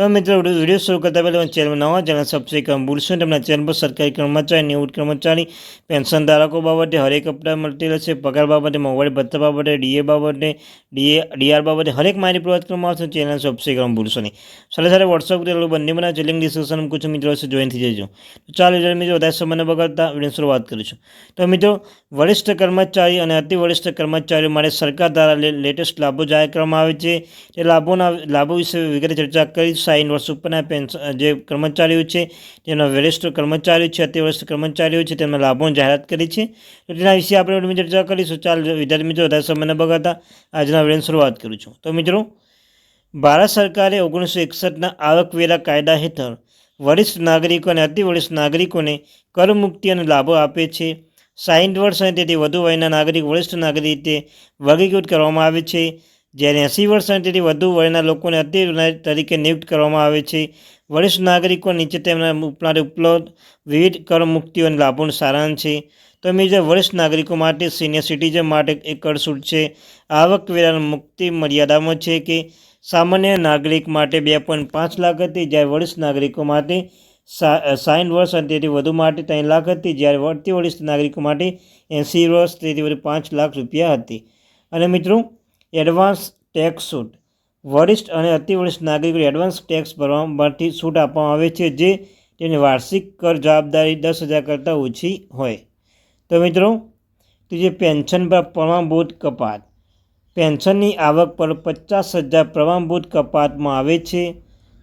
તો મિત્રો વીડિયો શરૂ કરતા પહેલાં ચેનલ નવા, ચેનલ સબસ્ક્રાઈબ કરવા ભૂલશો તેમના ચેનલ પર સરકારી કર્મચારી, નિવૃત્ત કર્મચારી પેન્શન ધારકો બાબતે હરેક હપ્તા મળતી રહેશે. પગાર બાબતે, મોંઘવારી ભત્તા બાબતે ડીએ બાબતે ડીએ ડીઆર બાબતે હરેક માહિતી પ્રોવાઈડ કરવામાં આવશે ચેનલ સબસ્ક્રાઈબ કરવા ભૂલશો નહીં. સાથે સાથે વોટ્સઅપ કરેલું બંને બનાવ. છે લિંક ડિસ્ક્રિપ્શન કુછ મિત્રો મિત્રો જોઈન થઈ જજો. તો ચાલો, જ્યારે મિત્રો, વધારે સમયને બગાડતા વીડિયો શરૂઆત કરું છું તો મિત્રો, વરિષ્ઠ કર્મચારી અને અતિ વરિષ્ઠ કર્મચારીઓ માટે સરકાર દ્વારા લેટેસ્ટ લાભો જાહેર કરવામાં આવે છે. તે લાભોના, લાભો વિશે વિગતે ચર્ચા કરી સાઈન વર્ષ ઉપરના પેન્શન જે કર્મચારીઓ છે, જેના વરિષ્ઠ કર્મચારીઓ છે, અતિવરિષ્ઠ કર્મચારીઓ છે, તેમના લાભોની જાહેરાત કરી છે. તો તેના વિશે આપણે ચર્ચા કરીશું. ચાલ વિદ્યાર્થી મિત્રો, વધારે સમયને બગાડતા, આજના વિડીયોની શરૂઆત કરું છું. તો મિત્રો, ભારત સરકારે ઓગણીસો એકસઠના આવકવેરા કાયદા હેઠળ વરિષ્ઠ નાગરિકો અને અતિવરિષ્ઠ નાગરિકોને કરમુક્તિ અને લાભો આપે છે. સાઠ વર્ષ અને તેથી વધુ વયના નાગરિક, વરિષ્ઠ નાગરિક રીતે વર્ગીકૃત કરવામાં આવે છે. જ્યારે એંસી વર્ષ અને વધુ વયના લોકોને અતિ તરીકે નિયુક્ત કરવામાં આવે છે. વરિષ્ઠ નાગરિકો નીચે તેમના ઉપનારે ઉપલબ્ધ વિવિધ કર મુક્તિઓ અને લાભોનું સારાંશ છે. તો મેજર વરિષ્ઠ નાગરિકો માટે સિનિયર સિટીઝન માટે એક કરછૂટ છે. આવકવેરાની મુક્તિ મર્યાદામાં છે કે સામાન્ય નાગરિક માટે બે પોઈન્ટ પાંચ લાખ હતી, જ્યારે વરિષ્ઠ નાગરિકો માટે સાઠ વર્ષ અને તેથી વધુ માટે ત્રણ લાખ હતી, જ્યારે વર્તી વરિષ્ઠ નાગરિકો માટે એંસી વર્ષ તેથી વધુ પાંચ લાખ રૂપિયા હતી. અને મિત્રો એડવાન્સ ટેક્સ છૂટ વરિષ્ઠ અને અતિવરિષ્ઠ નાગરિકોને એડવાન્સ ટેક્સ ભરવામાંથી છૂટ આપવામાં આવે છે, જે તેની વાર્ષિક કર જવાબદારી દસ હજાર કરતાં ઓછી હોય. તો મિત્રો, ત્રીજે, પેન્શન પર પ્રમાણભૂત કપાત. પેન્શનની આવક પર પચાસ હજાર પ્રમાણભૂત કપાતમાં આવે છે.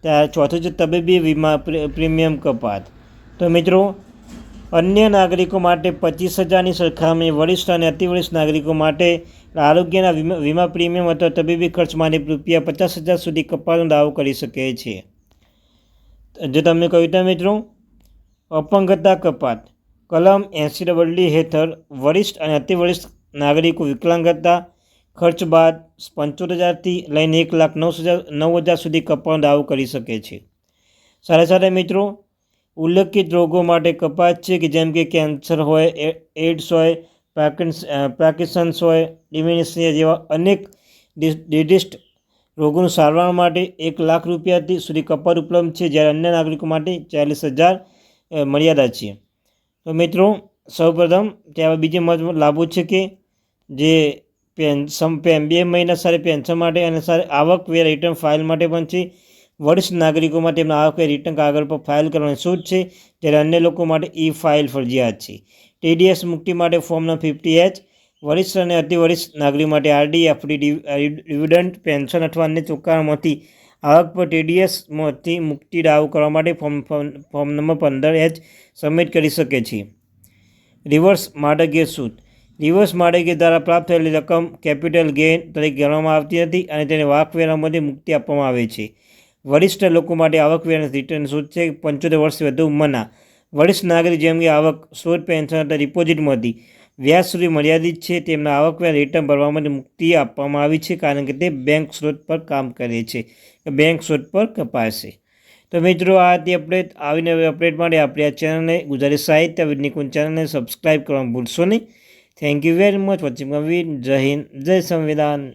ત્યારે ચોથું છે તબીબી વીમા પ્રીમિયમ કપાત. તો મિત્રો અન્ય નાગરિકો માટે પચીસ હજારની સરખામણી, વરિષ્ઠ અને અતિવરિષ્ઠ નાગરિકો માટે આરોગ્યના વીમા વીમા પ્રીમિયમ અથવા તબીબી ખર્ચ માટે રૂપિયા પચાસ હજાર સુધી કપાતનો દાવો કરી શકે છે. જો તમે કહ્યું તો મિત્રો, અપંગતા કપાત. કલમ એંસી ડબલ હેઠળ વરિષ્ઠ અને અતિવરિષ્ઠ નાગરિકો વિકલાંગતા ખર્ચ બાદ પંચોતેર હજારથી લઈને એક લાખ નવ હજાર નવ હજાર સુધી કપાતનો દાવો કરી શકે છે. સાથે સાથે મિત્રો ઉલ્લેખિત રોગો માટે કપાત છે કે જેમ કે કેન્સર હોય એડ્સ હોય પાર્કિન્સન્સ હોય ડિમિનિશિયા જેવા અનેક ડિડિસ્ટ રોગોનું સારવાર માટે એક લાખ રૂપિયાથી સુધી કપાત ઉપલબ્ધ છે, જ્યારે અન્ય નાગરિકો માટે ચાલીસ હજાર મર્યાદા છે. તો મિત્રો, સૌપ્રથમ ત્યાં બીજી મહત્વ લાભો છે કે જે પેન્શન બે મહિના સારી પેન્શન માટે અને સારી આવકવેર રિટર્ન ફાઇલ માટે પણ છે. વરિષ્ઠ નાગરિકો માટે તેમના આવકવેર રિટર્ન કાગળ પર ફાઇલ કરવાની છૂટ છે. જ્યારે અન્ય લોકો માટે ઈ ફાઇલ ફરજિયાત છે. ટીડીએસ મુક્તિ માટે ફોર્મ નંબર ફિફ્ટી એચ વરિષ્ઠ અને અતિવરિષ્ઠ નાગરિક માટે આરડી એફડી ડિવિડન્ડ પેન્શન અથવા અન્ય ચોખ્ખામાંથી આવક પર ટીડીએસમાંથી મુક્તિ દાવો કરવા માટે ફોર્મ ફોર્મ નંબર પંદર એચ સબમિટ કરી શકે છે. રિવર્સ માડગીય સૂદ રિવર્સ માડગીય દ્વારા પ્રાપ્ત થયેલી રકમ કેપિટલ ગેઇન તરીકે ગણવામાં આવતી નથી અને તેને વાકવેરામાંથી મુક્તિ આપવામાં આવે છે. વરિષ્ઠ લોકો માટે આવકવેરા રિટર્ન સૂદ છે? પંચોતેર વર્ષથી વધુ ઉંમરના. વરિષ્ઠ નાગરિક જેમ કે આવક સ્ત્રોત પેન્શન અથવા ડિપોઝિટમાંથી વ્યાજ સુધી મર્યાદિત છે. તેમના આવકવેરા રિટર્ન ભરવા માટે મુક્તિ આપવામાં આવી છે કારણ કે તે બેંક સ્રોત પર કામ કરે છે. બેંક સ્રોત પર કપાશે. તો મિત્રો, આ તે અપડેટ આવીને અપડેટ માટે આપણે આ ચેનલને ગુજરાતી સાહિત્ય વિજ્ઞાન ચેનલને સબસ્ક્રાઈબ કરવાનું ભૂલશો નહીં. Thank you very much watching જય હિન્દ. જય સંવિધાન.